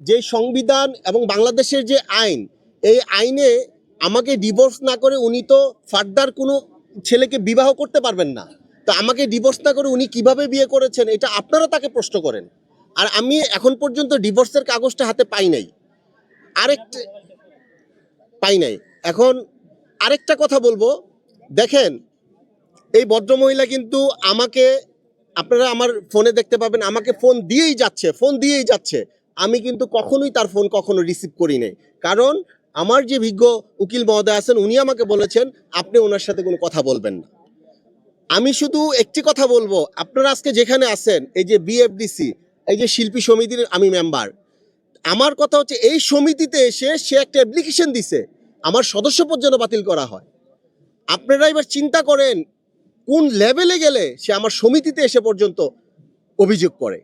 যে সংবিধান এবং বাংলাদেশের যে আইন, এই আইনে আমাকে ডিভোর্স না করে উনি তো ফার্দার কোনো ছেলেকে বিবাহ করতে পারবেন না। তো আমাকে ডিভোর্স না করে উনি কীভাবে বিয়ে করেছেন, এটা আপনারা তাকে প্রশ্ন করেন। আর আমি এখন পর্যন্ত ডিভোর্সের কাগজটা হাতে পাই নাই। আরেকটা পাই নাই। এখন আরেকটা কথা বলব। দেখেন, এই ভদ্রমহিলা কিন্তু আমাকে আপনারা আমার ফোনে দেখতে পাবেন, আমাকে ফোন দিয়েই যাচ্ছে ফোন দিয়েই যাচ্ছে। আমি কিন্তু কখনোই তার ফোন কখনো রিসিভ করি নাই। কারণ আমার যে বিজ্ঞ উকিল মহোদয় আছেন, উনি আমাকে বলেছেন, আপনি ওনার সাথে কোনো কথা বলবেন না। আমি শুধু একটি কথা বলব, আপনারা আজকে যেখানে আছেন, এই যে বিএফডিসি এই যে শিল্পী সমিতির আমি মেম্বার আমার কথা হচ্ছে এই সমিতিতে এসে সে একটা অ্যাপ্লিকেশন দিছে, আমার সদস্যপদ যেন বাতিল করা হয়। আপনারা এবার চিন্তা করেন, কোন লেভেলে গেলে সে আমার সমিতিতে এসে পর্যন্ত অভিযোগ করে।